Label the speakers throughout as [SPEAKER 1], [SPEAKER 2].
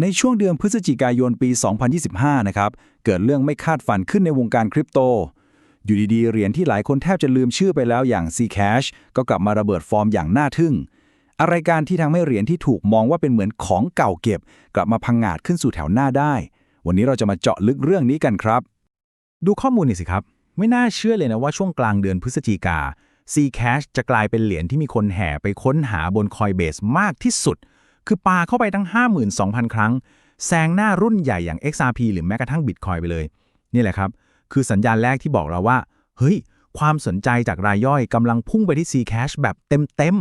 [SPEAKER 1] ในช่วงเดือนพฤศจิกายนปี 2025 นะครับ เกิดเรื่องไม่คาดฝันขึ้นในวงการคริปโต อยู่ดีๆ เหรียญที่หลายคนแทบจะลืมชื่อไปแล้วอย่าง Zcash ก็กลับมาระเบิดฟอร์มอย่างน่าทึ่ง อะไรการที่ทำให้เหรียญที่ถูกมองว่าเป็นเหมือนของเก่าเก็บ กลับมาพังงาดขึ้นสู่แถวหน้าได้ วันนี้เราจะมาเจาะลึกเรื่องนี้กันครับ
[SPEAKER 2] ดูข้อมูลหน่สิครับ ไม่น่าเชื่อเลยนะว่าช่วงกลางเดือนพฤศจิกา Zcash จะกลายเป็นเหรียญที่มีคนแห่ไปค้นหาบน Coinbase มากที่สุด คือปาเข้าไปทั้ง 52,000 ครั้ง แซงหน้ารุ่นใหญ่อย่าง XRP หรือแม้กระทั่ง Bitcoin ไปเลย นี่แหละครับ คือสัญญาณแรกที่บอกเราว่า เฮ้ย ความสนใจจากรายย่อยกำลังพุ่งไปที่ Zcash แบบเต็ม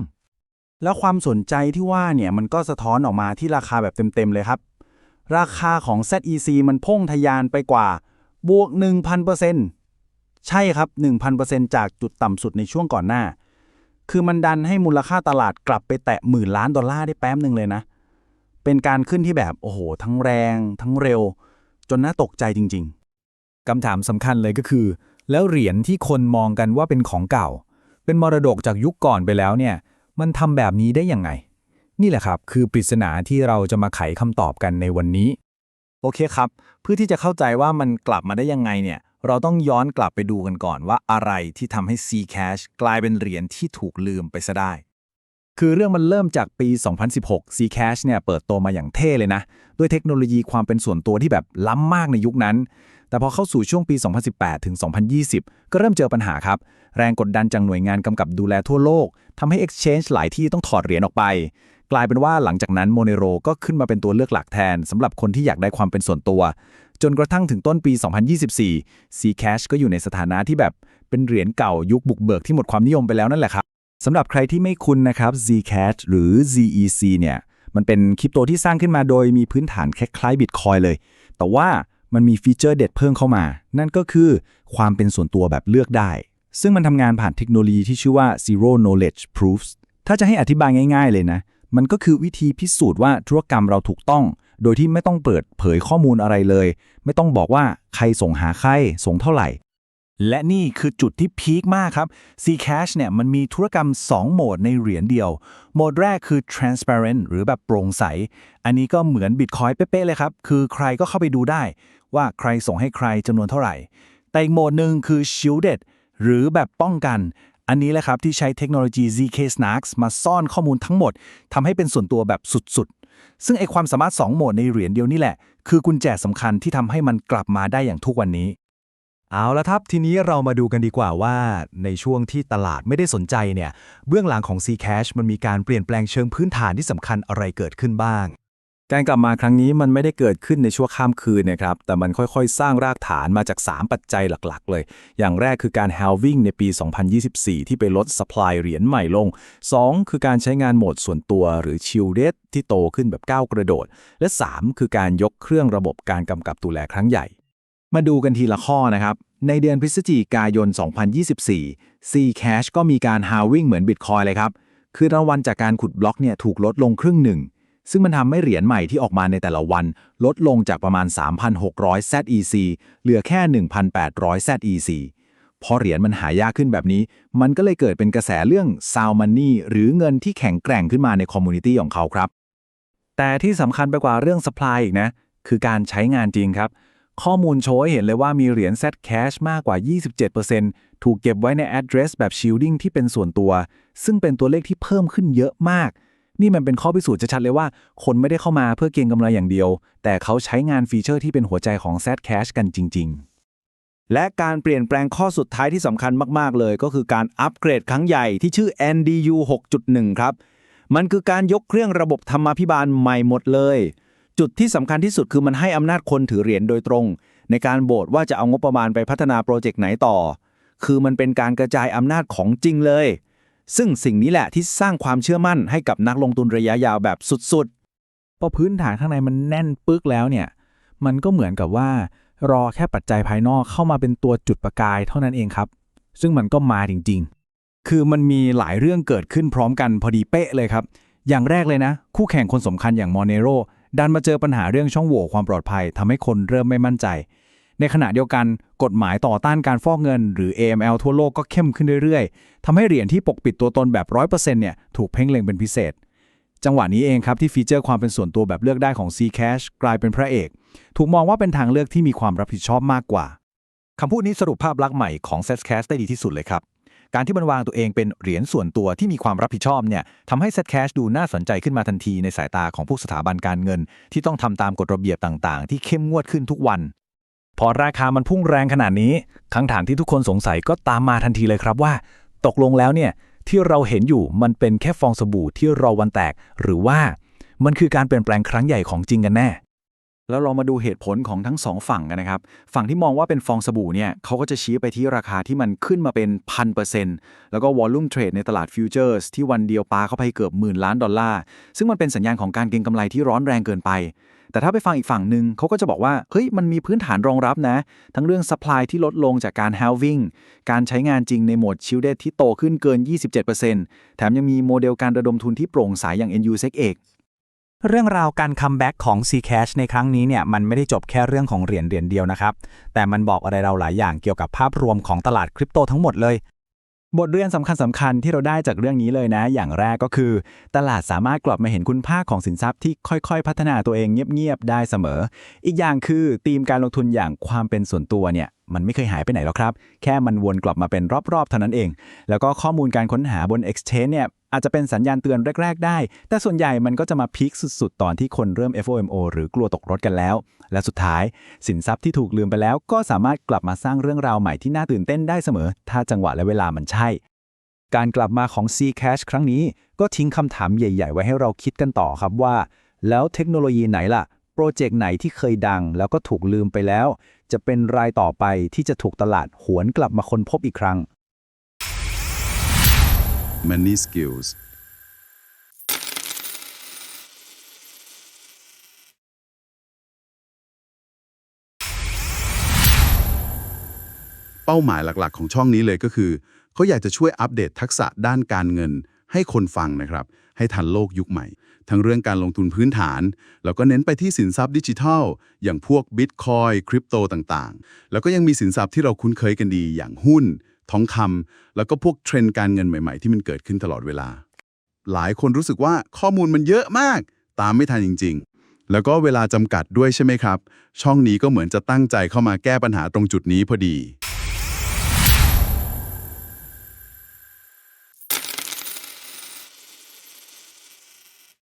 [SPEAKER 3] แล้วความสนใจที่ว่าเนี่ยมันก็สะท้อนออกมาที่ราคาแบบเต็มๆ เลยครับ ราคาของ ZEC มันพุ่งทะยานไปกว่าบวก 1,000%ใช่ครับ 1,000%จากจุดต่ำสุดในช่วงก่อนหน้า คือมันดันให้มูลค่าตลาดกลับไปแตะหมื่นล้านดอลลาร์ได้แป๊บหนึ่งเลยนะ เป็นการขึ้นที่แบบโอ้โห ทั้งแรง ทั้งเร็ว จนน่าตกใจจริง
[SPEAKER 1] คำถามสำคัญเลยก็คือ แล้วเหรียญที่คนมองกันว่าเป็นของเก่า เป็นมรดกจากยุคก่อนไปแล้วเนี่ย มันทำแบบนี้ได้ยังไง นี่แหละครับ คือปริศนาที่เราจะมาไขคำตอบกันในวันนี้
[SPEAKER 3] ๆโอเคครับ เพื่อที่จะเข้าใจว่ามันกลับมาได้ยังไงเนี่ย เราต้องย้อนกลับไปดูกันก่อนว่าอะไรที่ทำให้ Zcash กลายเป็นเหรียญที่ถูกลืมไปซะได้
[SPEAKER 1] คือเรื่องมันเริ่มจากปี 2016 Zcash เนี่ยเปิดตัวมาอย่างเท่เลยนะ ด้วยเทคโนโลยีความเป็นส่วนตัวที่แบบล้ำมากในยุคนั้น แต่พอเข้าสู่ช่วงปี 2018 ถึง 2020 ก็เริ่มเจอปัญหาครับ แรงกดดันจากหน่วยงานกำกับดูแลทั่วโลกทำให้ Exchange หลายที่ต้องถอดเหรียญออกไป กลายเป็นว่าหลังจากนั้น Monero ก็ขึ้นมาเป็นตัวเลือกหลักแทนสำหรับคนที่อยากได้ความเป็นส่วนตัว จนกระทั่งถึงต้นปี 2024 Zcash ก็อยู่ในสถานะที่แบบเป็นเหรียญเก่ายุคบุกเบิกที่หมดความนิยมไปแล้วนั่นแหละครับสำหรับใครที่ไม่คุ้นนะครับ Zcash หรือ ZEC เนี่ยมันเป็นคริปโตที่สร้างขึ้นมาโดยมีพื้นฐานคล้ายๆ Bitcoin เลย แต่ว่ามันมีฟีเจอร์เด็ดเพิ่มเข้ามา นั่นก็คือความเป็นส่วนตัวแบบเลือกได้ ซึ่งมันทำงานผ่านเทคโนโลยีที่ชื่อว่า Zero Knowledge Proofs ถ้าจะให้อธิบายง่าย ๆ เลยนะ มันก็คือวิธีพิสูจน์ว่าธุรกรรมเราถูกต้อง โดยที่ไม่ต้องเปิดเผยข้อมูลอะไรเลย ไม่ต้องบอกว่าใครส่งหาใครส่งเท่าไหร่ และนี่คือจุดที่พีคมากครับ Zcash เนี่ยมันมีธุรกรรม 2 โหมดในเหรียญเดียว โหมดแรกคือ transparent หรือแบบโปร่งใส อันนี้ก็เหมือน Bitcoin เป๊ะๆเลยครับ คือใครก็เข้าไปดูได้ ว่าใครส่งให้ใครจำนวนเท่าไหร่ แต่อีกโหมดหนึ่งคือ shielded หรือแบบป้องกันอันนี้แหละครับที่ใช้เทคโนโลยี ZK Snarks มาซ่อนข้อมูลทั้งหมดทำให้เป็นส่วนตัวแบบสุด ซึ่งไอความสามารถ 2 โหมดในเหรียญเดียวนี่แหละ คือกุญแจสำคัญที่ทำให้มันกลับมาได้อย่างทุกวันนี้
[SPEAKER 2] เอาละครับ ทีนี้เรามาดูกันดีกว่าว่า ในช่วงที่ตลาดไม่ได้สนใจเนี่ย เบื้องหลังของ C-Cash มันมีการเปลี่ยนแปลงเชิงพื้นฐานที่สำคัญอะไรเกิดขึ้นบ้าง
[SPEAKER 1] การกลับมาครั้งนี้มันไม่ได้เกิดขึ้นในชั่วข้ามคืนนะครับ แต่มันค่อยๆ สร้างรากฐานมาจาก 3 ปัจจัยหลักๆ เลย อย่างแรกคือการ halving ในปี 2024 ที่ไปลด supply เหรียญใหม่ลง 2 คือการใช้งานโหมดส่วนตัวหรือ shielded ที่โตขึ้นแบบก้าวกระโดด และ 3 คือการยกเครื่องระบบการกำกับดูแลครั้งใหญ่ มาดูกันทีละข้อนะครับ ในเดือนพฤศจิกายน 2024 Zcash ก็มีการ halving เหมือน Bitcoin เลยครับ คือรางวัลจากการขุดบล็อกเนี่ยถูกลดลงครึ่งหนึ่ง ซึ่งมันทำให้เหรียญใหม่ที่ออกมาในแต่ละวัน ลดลงจากประมาณ 3,600 ZEC เหลือแค่ 1,800 ZEC พอเหรียญมันหายากขึ้นแบบนี้ มันก็เลยเกิดเป็นกระแสเรื่อง sound money หรือเงินที่แข็งแกร่งขึ้นมาในคอมมูนิตี้ของเขาครับ แต่ที่สำคัญไปกว่าเรื่อง supply อีกนะ คือการใช้งานจริงครับ ข้อมูลโชว์ให้เห็นเลยว่ามีเหรียญ Zcash มากกว่า 27%ถูกเก็บไว้ใน address แบบ shielding ที่เป็นส่วนตัว ซึ่งเป็นตัวเลขที่เพิ่มขึ้นเยอะมาก นี่มันเป็นข้อพิสูจน์ชัดๆเลยว่า คนไม่ได้เข้ามาเพื่อเก็งกำไรอย่างเดียว แต่เขาใช้งานฟีเจอร์ที่เป็นหัวใจของ Zcash กันจริง ๆ
[SPEAKER 3] และการเปลี่ยนแปลงข้อสุดท้ายที่สำคัญมาก ๆ เลย ก็คือการอัปเกรดครั้งใหญ่ที่ชื่อ NDU 6.1 ครับ มันคือการยกเครื่องระบบธรรมาภิบาลใหม่หมดเลย จุดที่สำคัญที่สุดคือมันให้อำนาจคนถือเหรียญโดยตรง ในการโบสว่าจะเอางบประมาณไปพัฒนาโปรเจกต์ไหนต่อ คือมันเป็นการกระจายอำนาจของจริงเลย ซึ่งสิ่งนี้แหละที่สร้างความเชื่อมั่นให้กับนักลงทุนระยะยาวแบบสุดๆ
[SPEAKER 1] พอพื้นฐานข้างในมันแน่นปึกแล้วเนี่ย มันก็เหมือนกับว่า รอแค่ปัจจัยภายนอกเข้ามาเป็นตัวจุดประกายเท่านั้นเองครับ ซึ่งมันก็มาจริงๆ คือมันมีหลายเรื่องเกิดขึ้นพร้อมกันพอดีเป๊ะเลยครับ อย่างแรกเลยนะ คู่แข่งคนสำคัญอย่าง Monero ดันมาเจอปัญหาเรื่องช่องโหว่ความปลอดภัยทำให้คนเริ่มไม่มั่นใจ ในขณะเดียวกันกฎหมายต่อต้านการฟอกเงิน หรือ AML ทั่วโลกก็เข้มขึ้นเรื่อยๆทำให้เหรียญที่ปกปิดตัวตนแบบ 100%เนี่ยถูกเพ่งเล็งเป็นพิเศษ
[SPEAKER 4] จังหวะนี้เองครับที่ฟีเจอร์ความเป็นส่วนตัวแบบเลือกได้ของ Zcash กลายเป็นพระเอก ถูกมองว่าเป็นทางเลือกที่มีความรับผิดชอบมากกว่า
[SPEAKER 5] คำพูดนี้สรุปภาพลักษณ์ใหม่ของ s e t c a s h ได้ดีที่สุดเลยครับการที่มันวางตัวเองเป็นเหรียญส่วนตัวที่มีความรับผิดชอบเนี่ยทำให้ s e t c a s h ดูน่าสนใจขึ้นมาทันทีในสายตาของผู้สถาบันการเงิน ที่ต้องทำตามกฎระเบียบต่างๆ ที่เข้มงวดขึ้นทุกวัน
[SPEAKER 4] พอราคามันพุ่งแรงขนาดนี้คำถามที่ทุกคนสงสัยก็ตามมาทันทีเลยครับว่า ตกลงแล้วเนี่ยที่เราเห็นอยู่มันเป็นแค่ฟองสบู่ที่รอวันแตก หรือว่ามันคือการเปลี่ยนแปลงครั้งใหญ่ของจริงกันแน่
[SPEAKER 6] แล้วเรามาดูเหตุผลของทั้งสองฝั่งกันนะครับ ฝั่งที่มองว่าเป็นฟองสบู่เนี่ยเขาก็จะชี้ไปที่ราคาที่มันขึ้นมาเป็นพันเปอร์เซ็นต์แล้วก็วอลลุ่มเทรดในตลาดฟิวเจอร์สที่วันเดียวปาเข้าไปเกือบหมื่นล้านดอลลาร์ซึ่งมันเป็นสัญญาณของการเก็งกำไรที่ร้อนแรงเกินไป แต่ถ้าไปฟังอีกฝั่งหนึ่งเขาก็จะบอกว่า เฮ้ย มันมีพื้นฐานรองรับนะ ทั้งเรื่อง supply ที่ลดลงจากการ halving การใช้งานจริงในโหมด shielded ที่โตขึ้นเกิน 27%แถมยังมีโมเดลการระดมทุนที่โปร่งใสอย่าง NUSEC เอก
[SPEAKER 1] เรื่องราวการคัมแบ็กของ Zcash ในครั้งนี้เนี่ยมันไม่ได้จบแค่เรื่องของเหรียญเหรียญเดียวนะครับ แต่มันบอกอะไรเราหลายอย่างเกี่ยวกับภาพรวมของตลาดคริปโตทั้งหมดเลย บทเรียนสำคัญสำคัญที่เราได้จากเรื่องนี้เลยนะ อย่างแรกก็คือ ตลาดสามารถกลับมาเห็นคุณค่าของสินทรัพย์ที่ค่อยๆ พัฒนาตัวเองเงียบๆได้เสมอ อีกอย่างคือธีมการลงทุนอย่างความเป็นส่วนตัวเนี่ยมันไม่เคยหายไปไหนหรอกครับ แค่มันวนกลับมาเป็นรอบๆเท่านั้นเอง แล้วก็ข้อมูลการค้นหาบน Exchange เนี่ย อาจจะเป็นสัญญาณเตือนแรก ๆ ได้ แต่ส่วนใหญ่มันก็จะมาพีคสุด ๆ ตอนที่คนเริ่ม FOMO หรือกลัวตกรถกันแล้ว และสุดท้าย สินทรัพย์ที่ถูกลืมไปแล้ว ก็สามารถกลับมาสร้างเรื่องราวใหม่ที่น่าตื่นเต้นได้เสมอ ถ้าจังหวะและเวลามันใช่ การกลับมาของ Zcash ครั้งนี้ ก็ทิ้งคำถามใหญ่ ๆ ไว้ให้เราคิดกันต่อครับว่า แล้วเทคโนโลยีไหนล่ะโปรเจกต์ไหนที่เคยดัง แล้วก็ถูกลืมไปแล้ว จะเป็นรายต่อไปที่จะถูกตลาดหวนกลับมาค้นพบอีกครั้ง
[SPEAKER 7] Money Skills เป้าหมายหลักๆ ของช่องนี้เลยก็คือ เขาอยากจะช่วยอัปเดตทักษะด้านการเงิน ให้คนฟังนะครับ ให้ทันโลกยุคใหม่ ทั้งเรื่องการลงทุนพื้นฐาน แล้วก็เน้นไปที่สินทรัพย์ดิจิทัล อย่างพวกบิตคอยคริปโตต่างๆ แล้วก็ยังมีสินทรัพย์ที่เราคุ้นเคยกันดีอย่างหุ้น ทองคำแล้วก็พวกเทรนด์การเงินใหม่ๆ ที่มันเกิดขึ้นตลอดเวลา หลายคนรู้สึกว่าข้อมูลมันเยอะมาก ตามไม่ทันจริง ๆ แล้วก็เวลาจำกัดด้วยใช่ไหมครับ ช่องนี้ก็เหมือนจะตั้งใจเข้ามาแก้ปัญหาตรงจุดนี้พอดี